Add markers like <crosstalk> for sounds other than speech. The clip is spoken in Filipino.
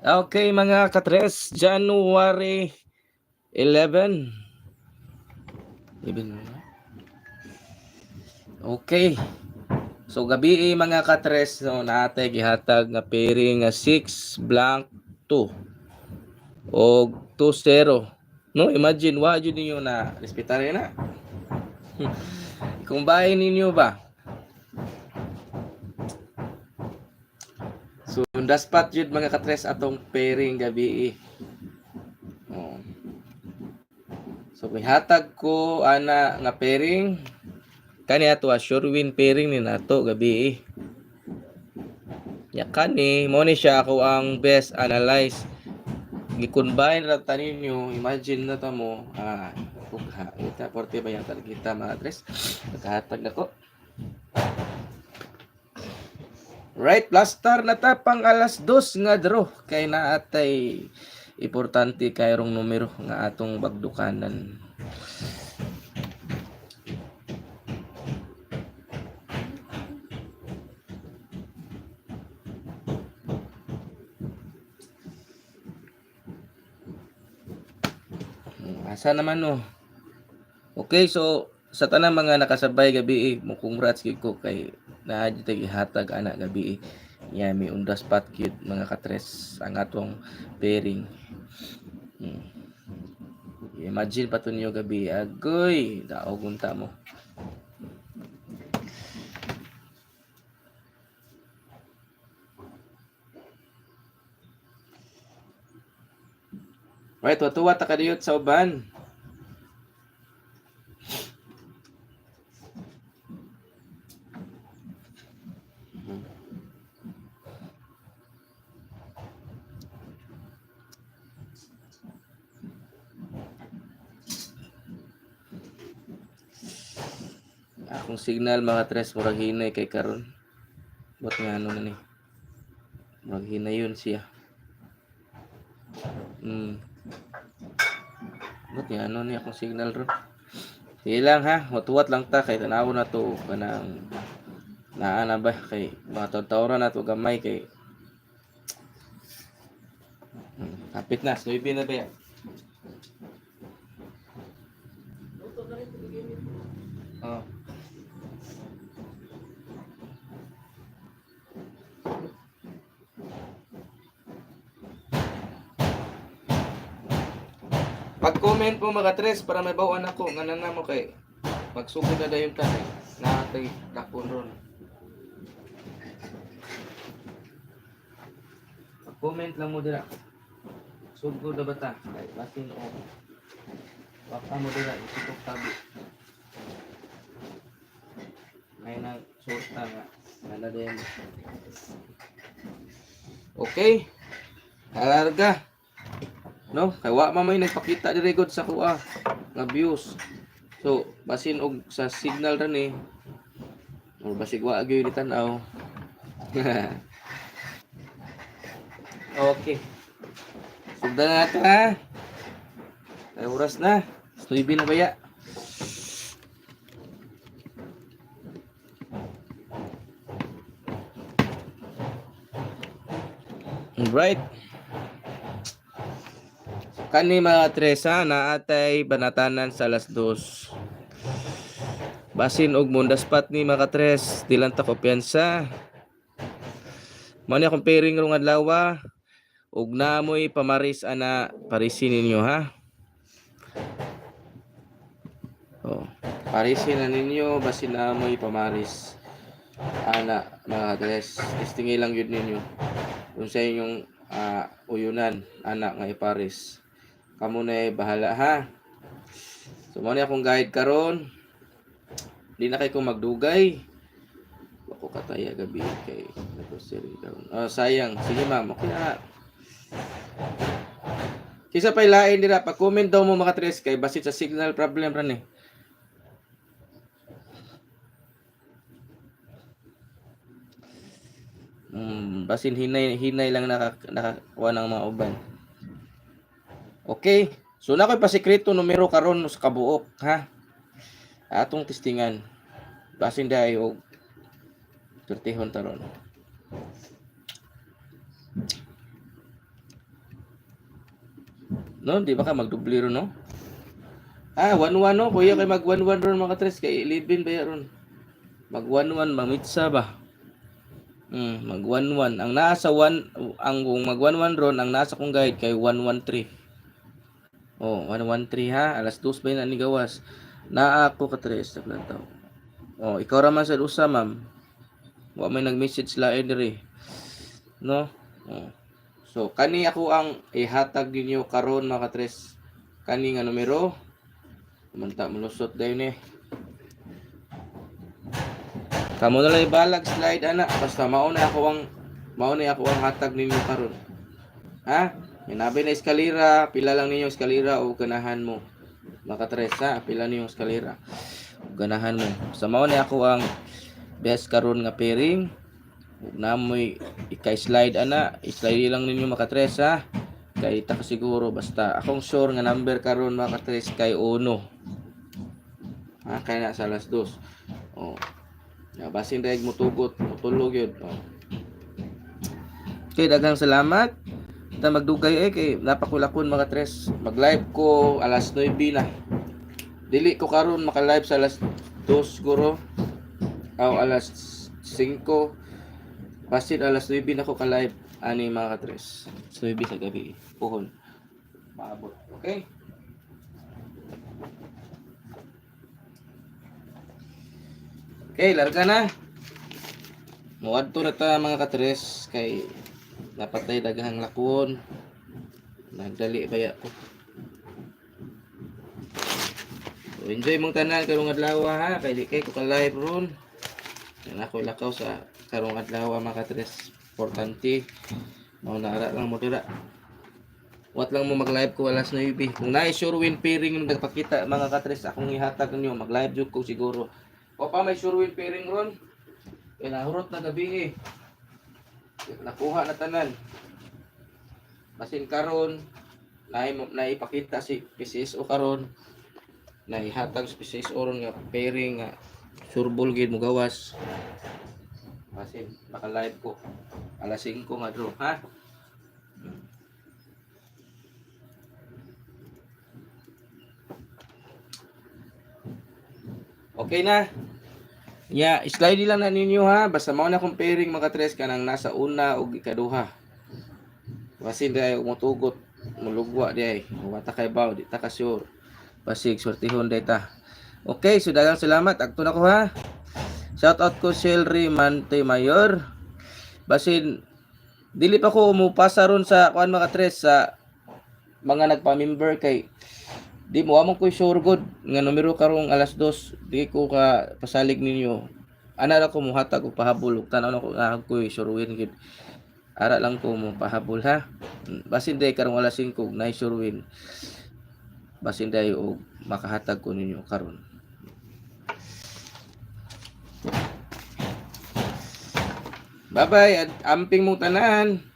Okay, mga katres, January 11. Ibin Okay. So gabi eh, mga katres no naate gihatag nga pairing nga 6 blank 2 o 2-0. No, imagine wa jud ninyo na respetare na. <laughs> Kung bahay ninyo ba? So, yung daspat yun mga katres atong pairing gabi. Oh. So, may hatag ko ana nga pairing. Kani ato a sure win pairing ni nato gabi. Ya kani mo ni siya ako ang best analyze. Gi-combine ra ta ninyo, imagine na ta mo ah ugha ita porte ba yan kita mga katres. Nakahatag na Right, plaster na ta pang alas dos nga draw kay naatay importante kay rong numero nga atong bagdukanan. Asa naman no? Okay, so sa tanang mga nakasabay gabi eh, congrats ko kay naadyo tay gihatag ana gabi eh. Yeah, may undas spot kid mga katres ang atong pairing. Hmm. Imagine pa to niyo gabi agoy daog unta mo. Right, watuwa ta kadiyot sa uban. Akong signal mga tres murag hinay kay karon. Bot nga ano na ni murag hinay yun siya. Hmm. Bot nga ano ni akong signal ron sige lang ha? Matuwat lang ta kay tanaw na to kanang naa na ba? Kay mga taon na to gamay kay hmm, kapit na soybe na ba yan? Oh. Pag-comment po mga tres para may bawan ako. Nganan na mo kay magsugod na dayon tanay. Nakatay dakon ron. Pag-comment lang mo dira. Sugod na bata. Kay basin o. Waka mo dira. Isitok tabi. May nang sorta nga. Nana din. Okay. Alarga. No, kay wa man nagpakita diri gud sa kuha nga views. So, basin og sa signal ra ni. O basig wa gyud ni tan-aw. <laughs> okay. Sugdan na nato ha. Ay oras na. Stuibi na baya. Right. Kani mga tresa na atay banatanan sa alas dos. Basin og mundas pat ni mga tres, dilan ta kumpiyansa. Mani akong pairing rong adlaw ug namoy pamaris ana parisin ninyo ha. Oh, parisin na ninyo basin namoy pamaris. Ana mga tres, testingin lang yun ninyo. Kung sa inyong ah, uyunan, anak nga iparis kamo na bahala ha. So mo akong guide karon. Di na kay ko magdugay. Ako kataya gabi kay nagosiri karon. Oh, sayang. Sige ma'am, okay na. Kisa pa ilain dira pa comment daw mo mga tres kay basit sa signal problem ra ni. Mm, basin hinay hinay lang naka nakakuha ng mga uban. Okay. So na ko'y pasikreto numero karon sa kabuok ha. Atong testingan. Basin dai og pertihon taron. No, di ba ka magdubli ron, no? Ah, 1-1 no. Kuya kay mag 1-1 ron mga tres kay 11 ba ron. Mag 1-1 mamitsa ba? Hmm, mag 1-1. Ang nasa 1 ang kung mag 1-1 ron, ang nasa kong guide kay 1-1-3. Oh, 1-1-3 ha. Alas 2 ba yun ni gawas. Naa ako ka tres sa plantaw. Oh, ikaw raman sa usa, ma'am. Wa may nag-message la diri. No? Oh. So, kani ako ang ihatag ninyo karon mga tres. Kani nga numero Manta malusot dayon eh. Kamo na lang ibalag slide ana basta mao na ako ang mao na ako ang hatag ninyo karon. Ha? Minabi na eskalera, pila lang ninyo eskalera o ganahan mo. Makatres ha, pila ninyo eskalera. O ganahan mo. Sa mao na ako ang best karon nga pairing. Ug namoy ikay-slide ana, i-slide lang ninyo makatres ha. Kay ta siguro basta akong sure nga number karon makatres kay uno. Ha, kaya na sa alas dos. Oh. Ya, basin dahil mo tugot, mutulog yun. Oh. Okay, daghang salamat. Ta magdugay eh kay napakulakon mga tres. Mag-live ko alas 9 na. Dili ko karon maka-live sa alas 2 siguro. O alas 5. Basin alas 9 na ko ka-live ani mga katres. 9 sa gabi. Puhon. Maabot. Okay? Okay, larga na. Muadto na ta mga katres kay napatay daghang lakon. Nagdali baya ko. So, enjoy mong tanan karong adlaw ha kay di ko ka live ron. Yan ako lakaw sa karong adlaw mga katres. Importante. Mao na ara lang mo dira. Wat lang mo mag-live ko alas 9. Kung na sure win pairing yung nagpakita mga katres akong ihatag ninyo mag-live jud ko siguro. O pa may sure win pairing ron. Kaya nahurot na gabi eh. Nakuha na tanan. Basin karon na naipakita si PCSO karon na ihatag si PCSO ron nga pairing nga surbol gid mo gawas. Basin baka live ko alas 5 nga dro ha. Okay na. Yeah, slide lang na ninyo ha. Basta mao na kong pairing mga tres ka nang nasa una o ikaduha. Basin dai umutugot, mulugwa dai. Wata kay baw, di ta ka sure. Basig sortihon dai ta. Okay, so daghang salamat. Agto na ko ha. Shout out ko Shelry Mante Mayor. Basin dili pa ko umupasa ron sa kuan mga tres sa mga nagpa-member kay di mo among ko'y sure good nga numero karong alas dos di ko ka pasalig ninyo. Ana ra ko muhatag og pahabol ug tan-aw na ko nga ko'y surewin gid. Ara lang ko mo pahabol ha? Basin day karong alas 5 ug nay surewin basin day og makahatag ko ninyo karon. Bye bye, amping mong tanan.